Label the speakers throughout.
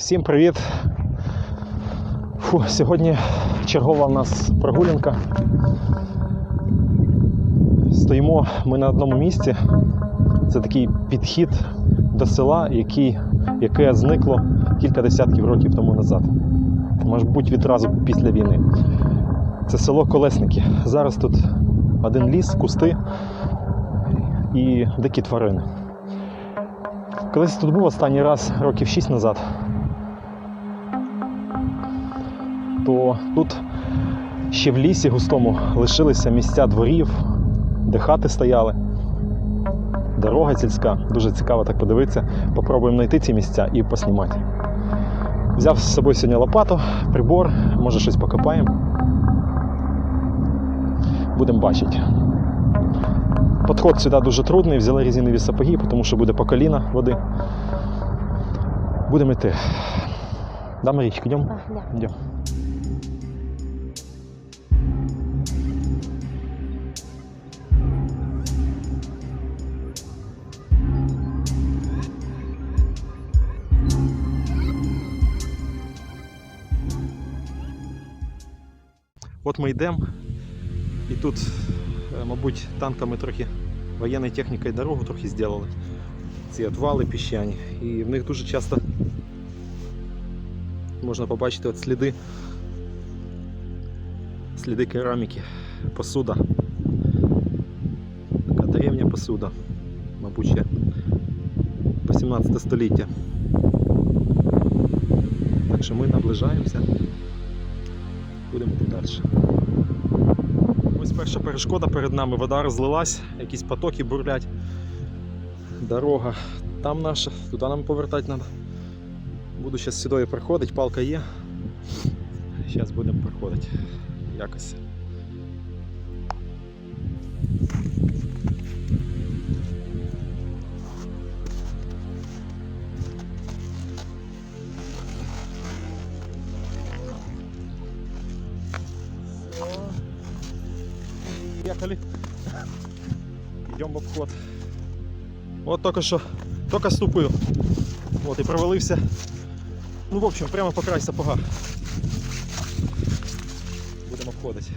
Speaker 1: Всім привіт! Фу, сьогодні чергова в нас прогулянка. Стоїмо ми на одному місці. Це такий підхід до села, який, яке зникло кілька десятків років тому назад. Мабуть, відразу після війни. Це село Колесники. Зараз тут один ліс, кусти і дикі тварини. Колись тут був останній раз років 6 назад, то тут ще в лісі густому лишилися місця дворів, де хати стояли. Дорога сільська, дуже цікаво так подивитися. Попробуємо знайти ці місця і поснімати. Взяв з собою сьогодні лопату, прибор, може щось покопаємо. Будемо бачити. Подход сюди дуже трудний, взяли резинові сапоги, тому що буде по коліна води. Будемо йти. Да, Марічка, йдемо? Йдемо. От ми йдемо, і тут, е, мабуть, танками трохи воєнною технікою дорогу трохи зробили. Ці отвали піщані. І в них дуже часто можна побачити от сліди. Сліди кераміки, посуда. Така древня посуда. Мабуть, ще 18 століття. Так що ми наближаємося. Будемо йти далі. Ось перша перешкода перед нами. Вода розлилась, якісь потоки бурлять. Дорога там наша, туди нам повертати треба. Буду зараз сюди проходити, палка є. Зараз будемо проходити якось. Идем в обход. Вот только что, только ступив. Вот і провалився. Ну, в общем, прямо по край сапога. Будемо обходити.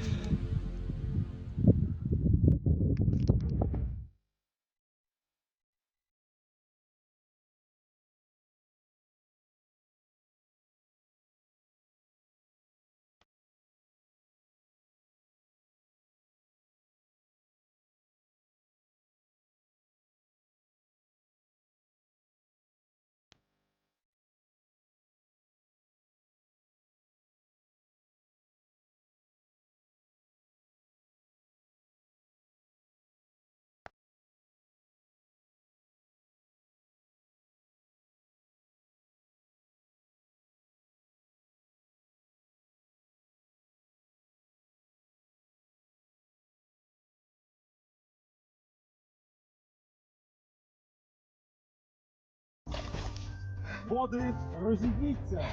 Speaker 1: Води, розійдіться!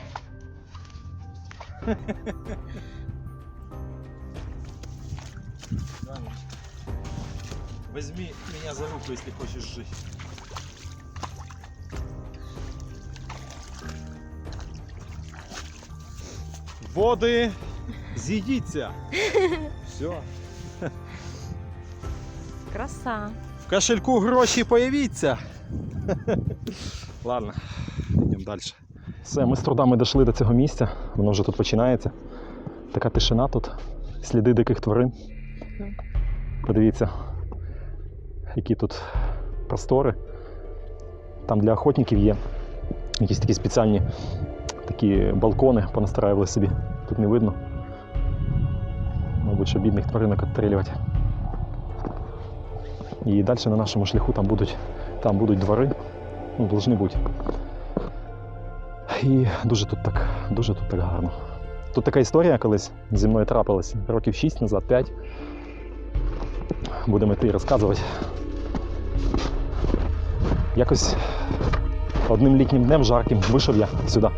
Speaker 1: Возьми меня за руку, если хочешь жить. Води, зійдіться! Все.
Speaker 2: Краса.
Speaker 1: В кошельку гроші появіться. Ладно, йдемо далі. Все, ми з трудами дійшли до цього місця. Воно вже тут починається. Така тишина тут, сліди диких тварин. Подивіться, які тут простори. Там для охотників є якісь такі спеціальні такі балкони понастраювали собі. Тут не видно. Мабуть, щоб бідних тваринок відстрілювати. І далі на нашому шляху там будуть, там будуть двори. Ну, должны бути. І дуже тут так, дуже тут так гарно. Тут така історія колись зі мною трапилася років 6 назад, 5. Будемо йти і розказувати. Якось одним літнім днем жарким вийшов я сюди.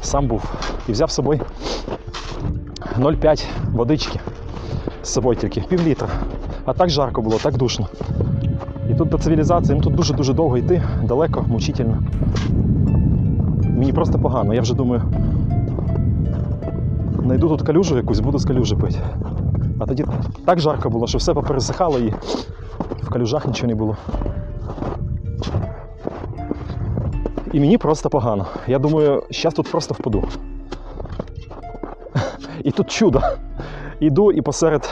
Speaker 1: Сам був і взяв з собою 0,5 водички. З собою тільки пів літра. А так жарко було, так душно. І тут до цивілізації, ну тут дуже-дуже довго йти, далеко, мучительно. Мені просто погано. Я вже думаю. Найду тут калюжу якусь, буду з калюжі пити. А тоді так жарко було, що все попересихало і в калюжах нічого не було. І мені просто погано. Я думаю, зараз тут просто впаду. І тут чудо. Іду і посеред.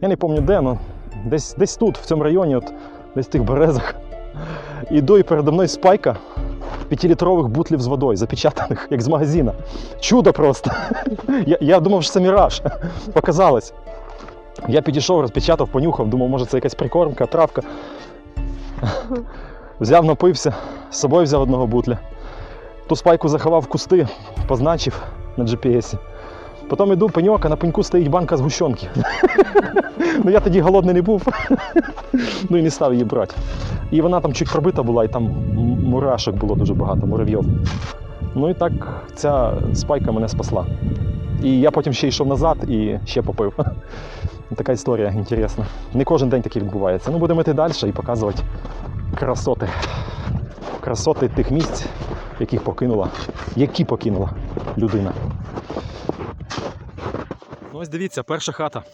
Speaker 1: Я не пам'ятаю де, але десь, десь тут, в цьому районі, от, десь в тих березах. Іду і передо мною спайка п'ятилітрових бутлів з водою, запечатаних, як з магазина. Чудо просто. Я, я думав, що це міраж. Показалось. Я підійшов, розпечатав, понюхав, думав, може це якась прикормка, травка. Взяв, напився, з собою взяв одного бутля. Ту спайку заховав в кусти, позначив на GPS. Потім йду пеньок, а на пеньку стоїть банка згущенки. ну я тоді голодний не був. ну і не став її брати. І вона там чуть пробита була, і там мурашок було дуже багато, муравйов. Ну і так ця спайка мене спасла. І я потім ще йшов назад і ще попив. така історія інтересна. Не кожен день таке відбувається. Ну будемо йти далі і показувати красоти. Красоти тих місць, яких покинула, які покинула людина. Ну ось дивіться, перша хата.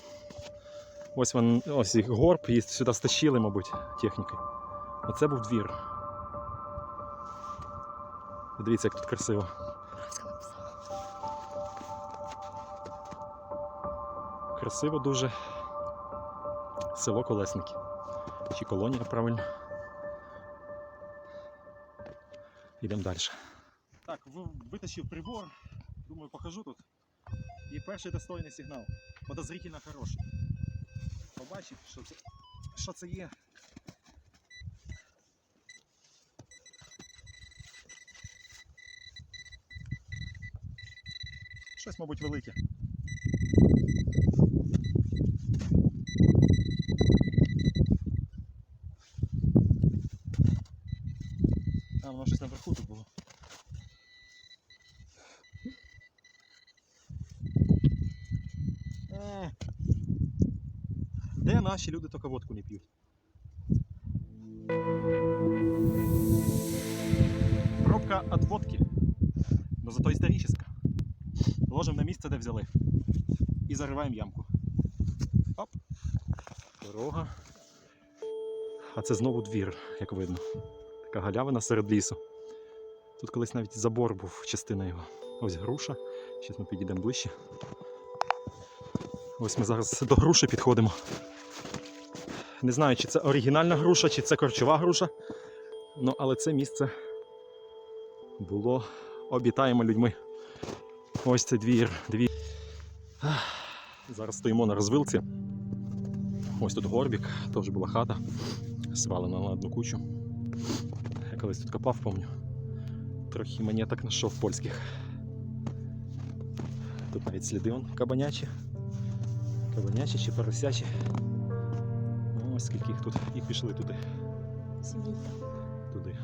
Speaker 1: Ось він, ось їх горб, її сюди стащили, мабуть, техніки. Оце був двір. Дивіться, як тут красиво. Красиво дуже. Село Колесники. Чи колонія правильно. Йдемо далі. Так, витащив прибор. Думаю, покажу тут. І перший достойний сигнал. Подозрительно хороший. Побачив, що це, що це є. Щось, мабуть, велике. А, воно щось наверху тут було. Е. Де наші люди тільки водку не п'ють? Пробка від водки. Но зато історична. Ложимо на місце, де взяли. І зариваємо ямку. Оп. Дорога. А це знову двір, як видно. Така галявина серед лісу. Тут колись навіть забор був, частина його. Ось груша. Зараз ми підійдемо ближче. Ось ми зараз до груші підходимо. Не знаю, чи це оригінальна груша, чи це корчова груша. Ну, але це місце було обітаємо людьми. Ось це двір. двір. Зараз стоїмо на розвилці. Ось тут горбік, теж була хата, свалена на одну кучу. Я колись тут копав, помню. Трохи монеток знайшов польських. Тут навіть сліди он кабанячі. Кабанячі чи поросячі. Ось скільки їх тут. І пішли туди. туди.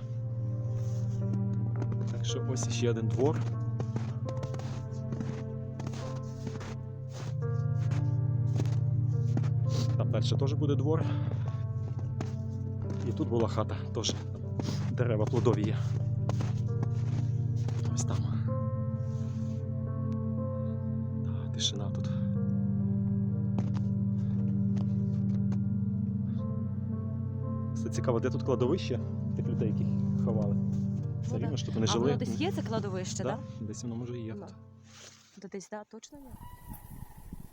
Speaker 1: Так що ось ще один двор. Там далі теж буде двор. І тут була хата, теж дерева плодові є. Цікаво, де тут кладовище тих людей, яких ховали. Все
Speaker 2: Ну,
Speaker 1: рівно,
Speaker 2: да.
Speaker 1: що тут вони
Speaker 2: А
Speaker 1: жили.
Speaker 2: воно десь є це кладовище,
Speaker 1: Да,
Speaker 2: так?
Speaker 1: Десь воно може і є.
Speaker 2: Да. Да? Десь, да, точно є.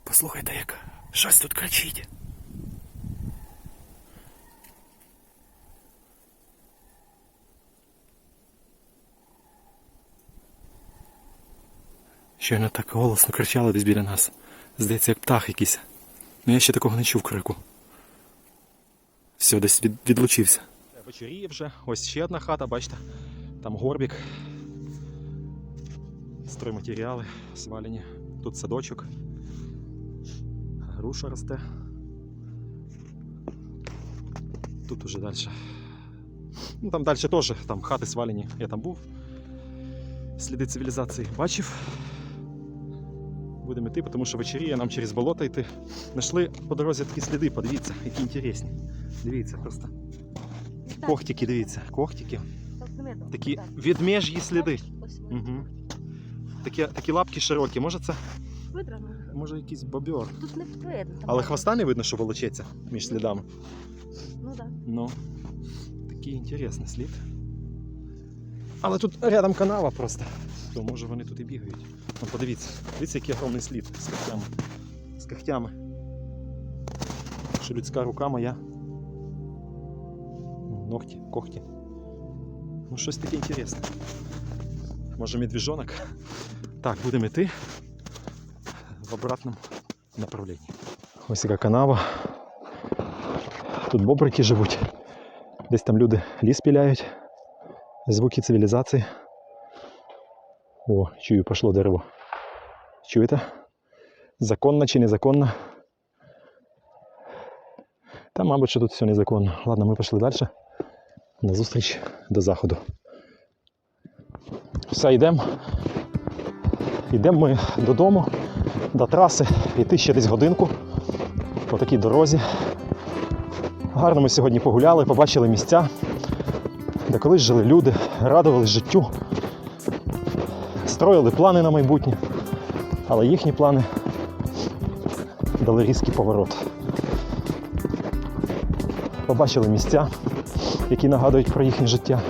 Speaker 3: Послухайте, як щось тут кричить. Щойно так голосно кричали десь біля нас. Здається, як птах якийсь. Ну я ще такого не чув крику. Все, десь від, відлучився.
Speaker 1: Вечоріє вже. Ось ще одна хата, бачите. Там горбік. Стройматеріали свалені. Тут садочок. Груша росте. Тут уже далі. Ну там далі теж там хати свалені. Я там був. Сліди цивілізації бачив. Будемо йти, тому що вечеріє нам через болото йти. Знайшли по дорозі такі сліди, подивіться, які інтересні. Дивіться, просто. Когтики, дивіться, когтики. Такі відмежі сліди. Угу. Такі, такі лапки широкі. Може це?
Speaker 2: Видрано.
Speaker 1: Може якийсь бобер.
Speaker 2: Тут не видно.
Speaker 1: Але хвоста не видно, що волочиться між слідами.
Speaker 2: Ну так.
Speaker 1: Ну, такий інтересний слід. Але тут рядом канава просто. То може вони тут і бігають. Ну подивіться, дивіться, який огромний слід з когтями. З когтями. Що людська рука моя. Ногті, когті. Ну, щось таке інтересне. Може медвіжонок? Так, будемо йти в обратному направленні. Ось яка канава. Тут бобрики живуть. Десь там люди ліс піляють. Звуки цивілізації. О, чую, пішло дерево. Чуєте? Законно чи незаконно? Та, мабуть, що тут все незаконно. Ладно, ми пішли далі. На зустріч до заходу. Все, йдемо. Йдемо ми додому, до траси. Йти ще десь годинку по такій дорозі. Гарно ми сьогодні погуляли, побачили місця, де колись жили люди, радувались життю, строїли плани на майбутнє, але їхні плани дали різкий поворот. Побачили місця, які нагадують про їхнє життя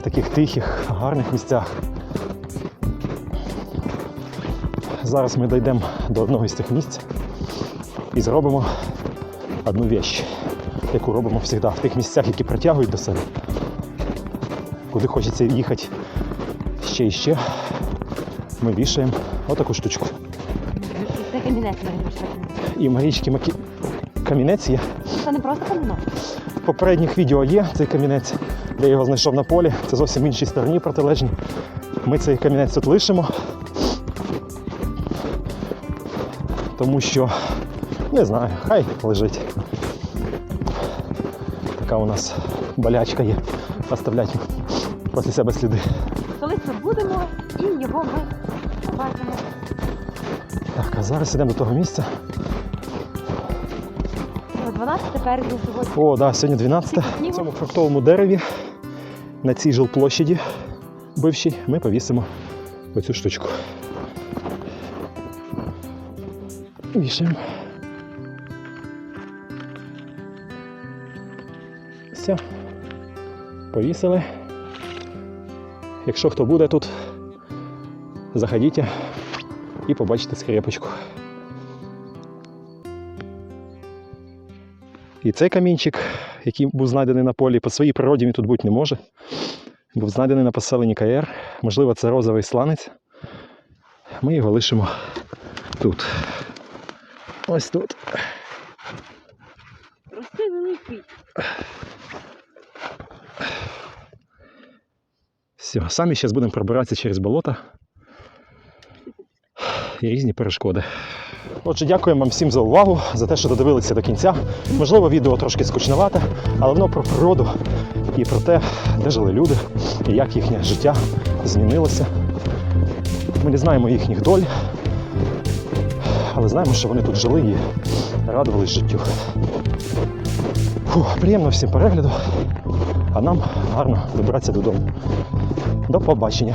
Speaker 1: в таких тихих, гарних місцях. Зараз ми дійдемо до одного із цих місць і зробимо одну вещь, яку робимо завжди в тих місцях, які притягують до себе. Куди хочеться їхати ще і ще, ми вішаємо отаку штучку.
Speaker 2: Це перепрошую.
Speaker 1: І в Марічки Макі... камінець є.
Speaker 2: Це не просто кабінет.
Speaker 1: В попередніх відео є цей камінець, де я його знайшов на полі. Це зовсім іншій стороні протилежній. Ми цей камінець тут лишимо. Тому що, не знаю, хай лежить. Така у нас болячка є. Оставляти після себе сліди.
Speaker 2: Колись ми будемо і його ми побачимо.
Speaker 1: Так, а зараз йдемо до того місця.
Speaker 2: О 12 березня сьогодні.
Speaker 1: О, да, сьогодні 12. На цьому фруктовому дереві на цій жилплощаді бившій ми повісимо оцю штучку. Вішаємо. Все. Повісили. Якщо хто буде тут, заходіть і побачите скрепочку. І цей камінчик, який був знайдений на полі, по своїй природі він тут бути не може. Був знайдений на поселенні КР. Можливо, це розовий сланець. Ми його лишимо тут. Ось тут.
Speaker 2: Рости великий.
Speaker 1: Все, самі зараз будемо пробиратися через болото і різні перешкоди. Отже, дякуємо вам всім за увагу, за те, що додивилися до кінця. Можливо, відео трошки скучновате, але воно про природу і про те, де жили люди і як їхнє життя змінилося. Ми не знаємо їхніх доль, але знаємо, що вони тут жили і радувались життю. Фу, приємно всім перегляду, а нам гарно добратися додому. До побачення.